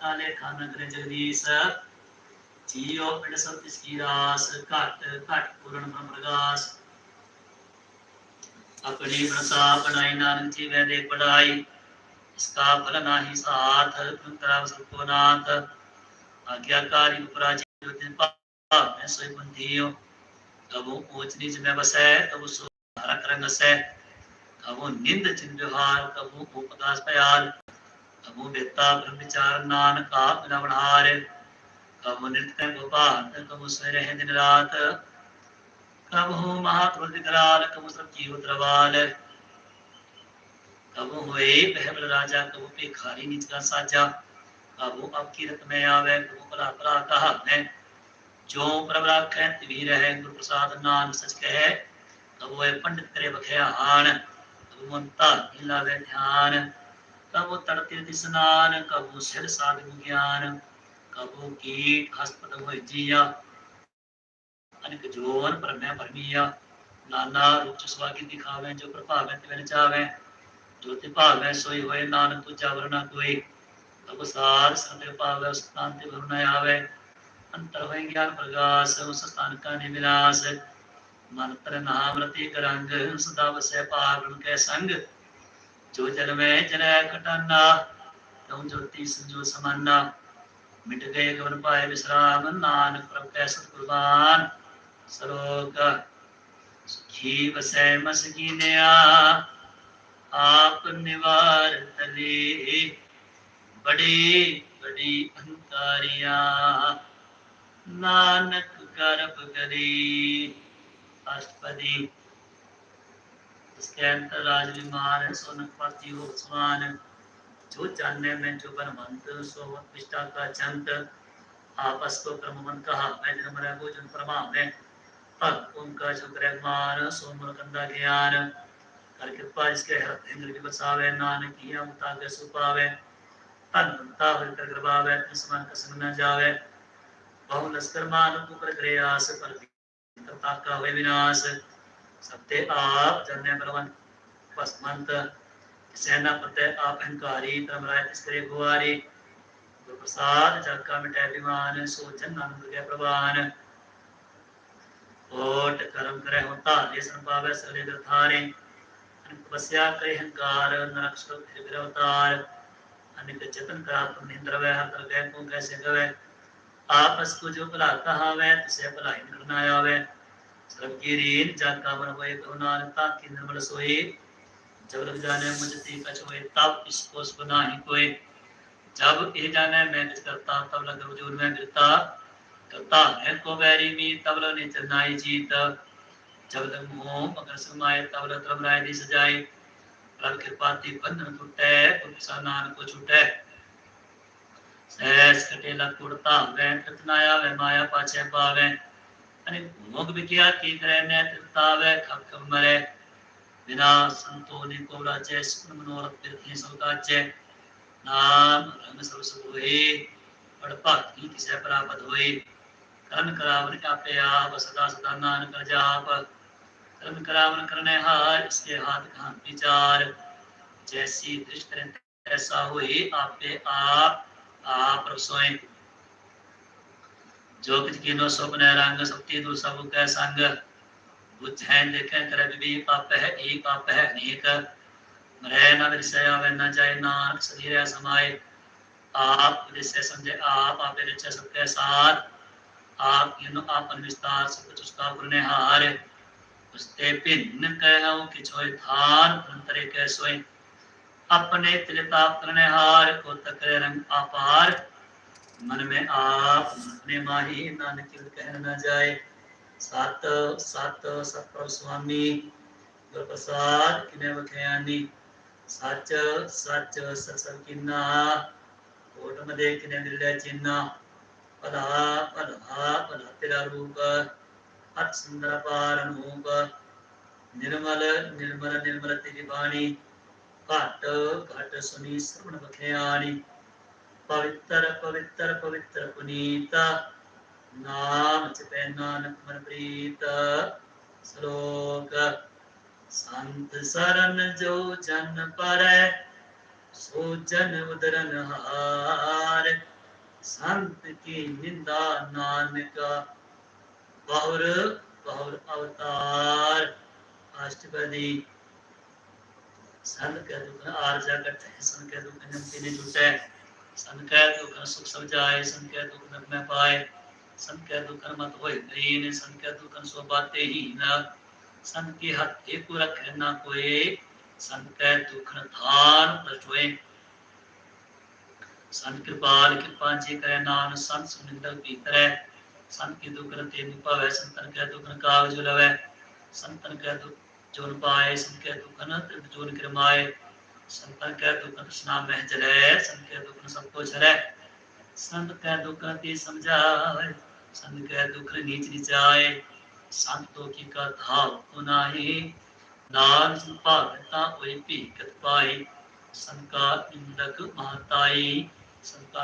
ਕਾਲੇ ਖਾਨ ਕਰੇ ਜਗਦੀਸ਼ ਜੀਉ ਪਿੰਡ ਸਭ ਤਿਸ ਕੀ ਰਾਸ ਘਟ ਘਟ ਪੂਰਨ ਬ੍ਰਹਮ ਰਗਾਸ अपनी मनसा बनाई नानक जी वह देख पढ़ाई इसका फल नाही साथ अंतराव सबको नाथ आज्ञाकारी उपराजी दिन पाप में सोई बंधियो कबू ऊंच नीच में बसै कबू सुधारक रंग से कबू निंद चिन्ह व्यवहार कबू उपदास पयाल कबू बेता ब्रह्म विचार नानक, आप बढ़ार कबू नृत्य गोपाल कबू सोए रहे दिन रात। कबहु महाक्रोध विकराल कबहु सब जीव द्रवाल कबहु हुए बहबल राजा कबहु भिखारी निज का साजा। कबहु अब कीरत में आवे कबहु भला भला कहा मैं जो प्रभ राखै तिभी रहे, गुरु प्रसाद नाम सच कहे। कबहु है पंडित करे बखियान कबहु मनता लावे ध्यान। कबो तड़तीर्थ स्नान, कबो सिर साधु ज्ञान, कबो कीट हस्तपद हो जिया। अनिक ज़ोर परम्या परमिया। नाना रुच स्वागत दिखावे, जो प्रभावे तिवेन चावे जो ते भावे सोई होए, नानक तू जावर ना कोई। कबो सार सते पावे स्थान ते भरना न आवे। अंतर होए ज्ञान प्रकाश, उस स्थान का निविलास मन पर नाम रति करंग सदा वसे पावन के संग। जो जन्मे जनै कटाना तुम ज्योति संजो समाना। मिट गए गवन पाए विश्राम, नानक प्रभ सत कुर्बान सलोक सुखी बसै मस कीनया आप निवार तले बड़ी बड़ी अंतारिया नानक गर्भ करी अस्पदी इसके अंतर राज विमान सोनक पाती हो जो जानने में जो बनवंत सो विष्टा का चंत आपस को क्रमवन कहा, मैं जन्म रह भोजन प्रमा, में भक्त उनका जो मान सोमन कंदा ज्ञान, कर कृपा इसके हृदय की बसावे, नानक की अमता के सुपावे, तन बनता हो कर कृपावे समान कसम न जावे बहु लस्कर मान ऊपर करे आस पर करता का हुए विनाश सत्य आप जन्य बलवंत पसमंत सेना फतेह आप, अहंकारी धर्म राय तिसकरे गुआरी गुरु प्रसाद जग का मिटै विमान सो जन आनंद के प्रवान। ओट, कर्म करे हो तारे सन पावे सले दर्थारे तपस्या करे हंकार, नरक सो फिर फिर अवतार। अनिक चतन करा तुम निंद्र वह हर गए को कैसे गवे। आपस को जो भला कहा वह तिसे भलाई निकलना आवे। सब की होए करुणानता की निर्मल सोए। जब लग जाने, मुझती कछ होए, तब इसको सुना ही कोई जब ये जाने, मैं कुछ करता, तब लग हजूर में गिरता। करता है को बैरी मी, तब लग ने चरनाई जीत। जब लग मोह, मगर समाए तब लग तरम राय दी सजाए प्रभ कृपा ती बंधन टूटे और को छूटे। सहस कटे लग उड़ता वह कृतनाया वह माया पाछे पावे। अनुग्भिया की ग्रहण तृप्ताव खमखमर बिना संतो निकोलाच मनोरथ तीर्थी सौकाच नाम रंग सर्वसुख होए पड़ भक्त की किसे प्राप्त होए। करण करावन कापे आप, सदा सदा नान कर जाप करण करावन करने हार, इसके हाथ कहाँ विचार। जैसी दृष्ट तैसा होए, आपे आप आप रसोए। जो किछ किनो सुपने रंग सत्य दु सब कै संग। बुझै देखे, करे भी पाप है एक पाप है अनेक। मरे न विषय आवे, न जाए नानक सधीरे समाए आप विषय समझे, आप आप रिच सबके साथ। आप इन आपन विस्तार, सब कुछ उसका गुरने हार उसते भिन्न कहो कि छोय थान अंतरे के सोए। अपने तिलता करने हार को तकरे रंग अपार मन में आप अपने माही, नानक कह न जाए। सात सात सतप्रभ स्वामी प्रसाद किने वखयानी सच सच सत्सव किन्ना कोट मदे किने निर्णय चिन्ना। पला पला पला तेरा रूप अत सुंदर पार अनूप। निर्मल निर्मल निर्मल तेरी वाणी। घट घट सुनी श्रवण वखयानी ਪਵਿੱਤਰ ਪਵਿੱਤਰ ਪਵਿੱਤਰ ਪੁਨੀਤ। ਨਾਮ ਜਪੈ ਨਾਨਕ ਮਨ ਸ਼ਲੋਕ, ਸੰਤ ਸਰਨ ਜੋ ਜਨ ਪਰੈ, ਸੋ ਜਨ ਉਦਰਨ ਹਾਰ। ਸੰਤ ਕੀ ਨਿੰਦਾ ਨਾਨਕ, ਬਹੁਰ ਬਹੁਰ ਅਵਤਾਰ। ਅਸ਼ਟਪਦੀ, ਸੰਤ ਕੈ ਦੁਖ ਆਰਜਾ ਕਟੈ ਸੰਤ ਕੈ ਦੁਖ ਨੇ ਜੁਟੈ ने जुटे संत कह दुख न सुख सब जाए संत कह दुख न पाए संत कह दुख न मत होए दीन संत कह दुख न सो बातें ही न। संत के हाथ एक रखे ना कोई संत कह दुख न धान प्रष्ट होए कृपाल कृपा जी करे नाम संत सुनिंदर भीतर है। संत की दुख न ते पावे संतन कह दुख न कागज़ लवे। संतन कह दुख जोन पाए संत कह दुख न जोन क्रमाए संतन कह दुख न तृष्णा मह चले संत कह दुख सब सबको चले संत कह दुख ते समझाए, संत कह दुख नीच निचाए। संत तो की का धाव पुनाही नाम संपादता ओई पी कत पाई संका निंदक महताई संका